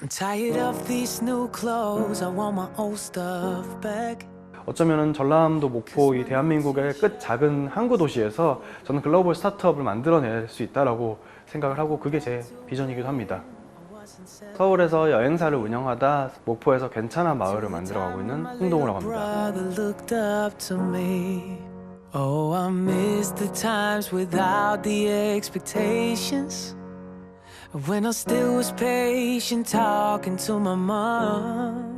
I'm tired of these new clothes. I want my old stuff back. 어쩌면은 전남도 목포 이 대한민국의 끝 작은 항구 도시에서 저는 글로벌 스타트업을 만들어낼 수 있다라고 생각을 하고 그게 제 비전이기도 합니다. 서울에서 여행사를 운영하다 목포에서 괜찮은 마을을 만들어가고 있는 홍동우라고 합니다. Brother looked up to me. Oh, I miss the times without the expectations. When I still was patient, talking to my mom.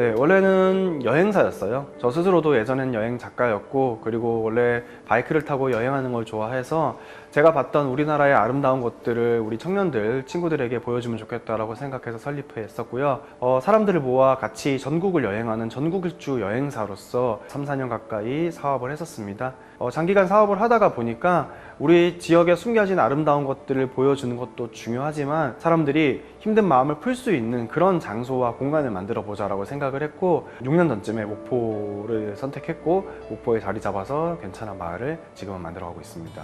네, 원래는 여행사였어요. 저 스스로도 예전엔 여행 작가였고, 그리고 원래 바이크를 타고 여행하는 걸 좋아해서 제가 봤던 우리나라의 아름다운 것들을 우리 청년들, 친구들에게 보여주면 좋겠다라고 생각해서 설립했었고요. 어, 사람들을 모아 같이 전국을 여행하는 전국일주 여행사로서 3, 4년 가까이 사업을 했었습니다. 어, 장기간 사업을 하다가 보니까 우리 지역에 숨겨진 아름다운 것들을 보여주는 것도 중요하지만 사람들이 힘든 마음을 풀 수 있는 그런 장소와 공간을 만들어 보자라고 생각을 했고 6년 전쯤에 목포를 선택했고 목포에 자리 잡아서 괜찮은 마을을 지금은 만들어 가고 있습니다.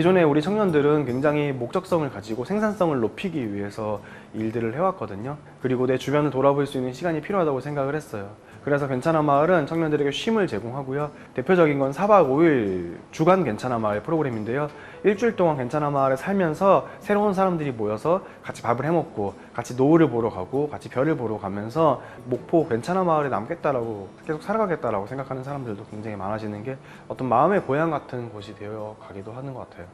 기존에 우리 청년들은 굉장히 목적성을 가지고 생산성을 높이기 위해서 일들을 해왔거든요. 그리고 내 주변을 돌아볼 수 있는 시간이 필요하다고 생각을 했어요. 그래서 괜찮아 마을은 청년들에게 쉼을 제공하고요. 대표적인 건 4박 5일 주간 괜찮아 마을 프로그램인데요. 일주일 동안 괜찮아 마을에 살면서 새로운 사람들이 모여서 같이 밥을 해먹고 같이 노을을 보러 가고 같이 별을 보러 가면서 목포 괜찮아 마을에 남겠다라고 계속 살아가겠다라고 생각하는 사람들도 굉장히 많아지는 게 어떤 마음의 고향 같은 곳이 되어 가기도 하는 것 같아요.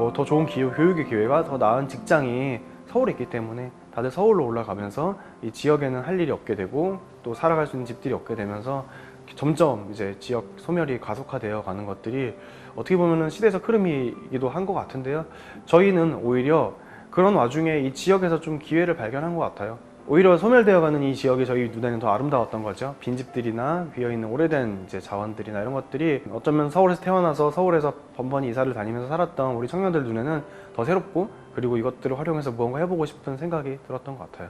뭐 더 좋은 기회, 교육의 기회가 더 나은 직장이 서울에 있기 때문에 다들 서울로 올라가면서 이 지역에는 할 일이 없게 되고 또 살아갈 수 있는 집들이 없게 되면서 점점 이제 지역 소멸이 가속화되어 가는 것들이 어떻게 보면은 시대적 흐름이기도 한 것 같은데요. 저희는 오히려 그런 와중에 이 지역에서 좀 기회를 발견한 것 같아요. 오히려 소멸되어가는 이 지역이 저희 눈에는 더 아름다웠던 거죠. 빈집들이나 비어있는 오래된 이제 자원들이나 이런 것들이 어쩌면 서울에서 태어나서 서울에서 번번이 이사를 다니면서 살았던 우리 청년들 눈에는 더 새롭고 그리고 이것들을 활용해서 무언가 해보고 싶은 생각이 들었던 것 같아요.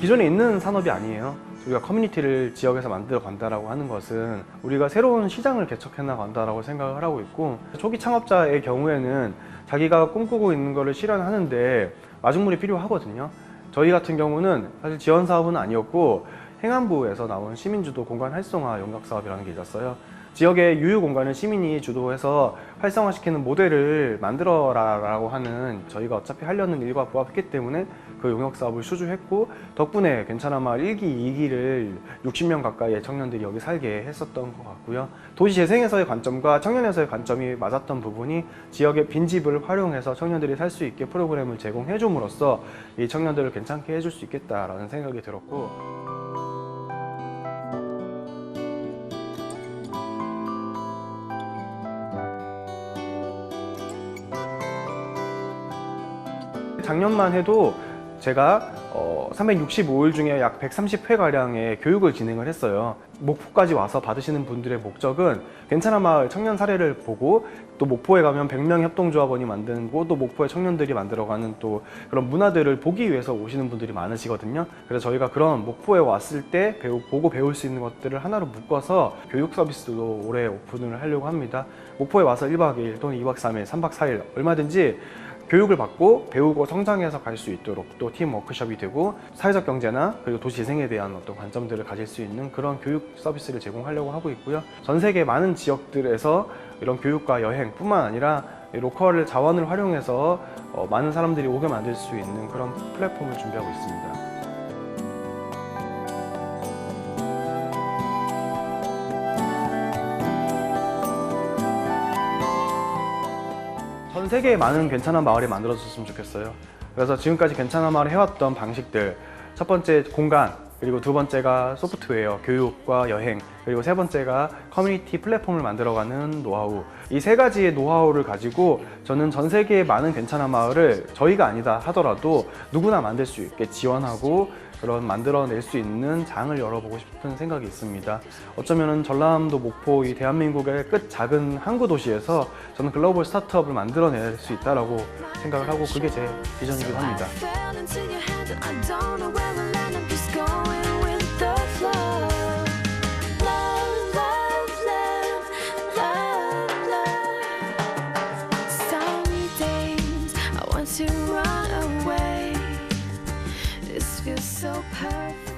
기존에 있는 산업이 아니에요. 우리가 커뮤니티를 지역에서 만들어 간다라고 하는 것은 우리가 새로운 시장을 개척해 나간다라고 생각을 하고 있고 초기 창업자의 경우에는 자기가 꿈꾸고 있는 것을 실현하는데 마중물이 필요하거든요. 저희 같은 경우는 사실 지원 사업은 아니었고 행안부에서 나온 시민주도 공간 활성화 연각 사업이라는 게 있었어요. 지역의 유휴 공간을 시민이 주도해서 활성화시키는 모델을 만들어라라고 하는 저희가 어차피 하려는 일과 부합했기 때문에 그 용역 사업을 수주했고 덕분에 괜찮아 마을 1기, 2기를 60명 가까이의 청년들이 여기 살게 했었던 것 같고요. 도시 재생에서의 관점과 청년에서의 관점이 맞았던 부분이 지역의 빈집을 활용해서 청년들이 살 수 있게 프로그램을 제공해 줌으로써 이 청년들을 괜찮게 해줄 수 있겠다라는 생각이 들었고 작년만 해도 제가 어, 365일 중에 약 130회 가량의 교육을 진행을 했어요. 목포까지 와서 받으시는 분들의 목적은 괜찮아 마을 청년 사례를 보고 또 목포에 가면 100명 협동조합원이 만드고 또 목포의 청년들이 만들어가는 또 그런 문화들을 보기 위해서 오시는 분들이 많으시거든요. 그래서 저희가 그런 목포에 왔을 때 배우, 보고 배울 수 있는 것들을 하나로 묶어서 교육 서비스도 올해 오픈을 하려고 합니다. 목포에 와서 1박 2일 또는 2박 3일, 3박 4일 얼마든지 교육을 받고 배우고 성장해서 갈 수 있도록 또 팀 워크숍이 되고 사회적 경제나 그리고 도시 재생에 대한 어떤 관점들을 가질 수 있는 그런 교육 서비스를 제공하려고 하고 있고요. 전 세계 많은 지역들에서 이런 교육과 여행뿐만 아니라 이 로컬 자원을 활용해서 어, 많은 사람들이 오게 만들 수 있는 그런 플랫폼을 준비하고 있습니다. 전 세계에 많은 괜찮은 마을이 만들어졌으면 좋겠어요. 그래서 지금까지 괜찮은 마을 해왔던 방식들 첫 번째 공간, 그리고 두 번째가 소프트웨어, 교육과 여행, 그리고 세 번째가 커뮤니티 플랫폼을 만들어가는 노하우. 이 세 가지의 노하우를 가지고 저는 전 세계의 많은 괜찮은 마을을 저희가 아니다 하더라도 누구나 만들 수 있게 지원하고 그런 만들어낼 수 있는 장을 열어보고 싶은 생각이 있습니다. 어쩌면은 전라남도 목포 이 대한민국의 끝 작은 항구 도시에서 저는 글로벌 스타트업을 만들어낼 수 있다라고 생각을 하고 그게 제 비전이기도 합니다. To run. so perfect.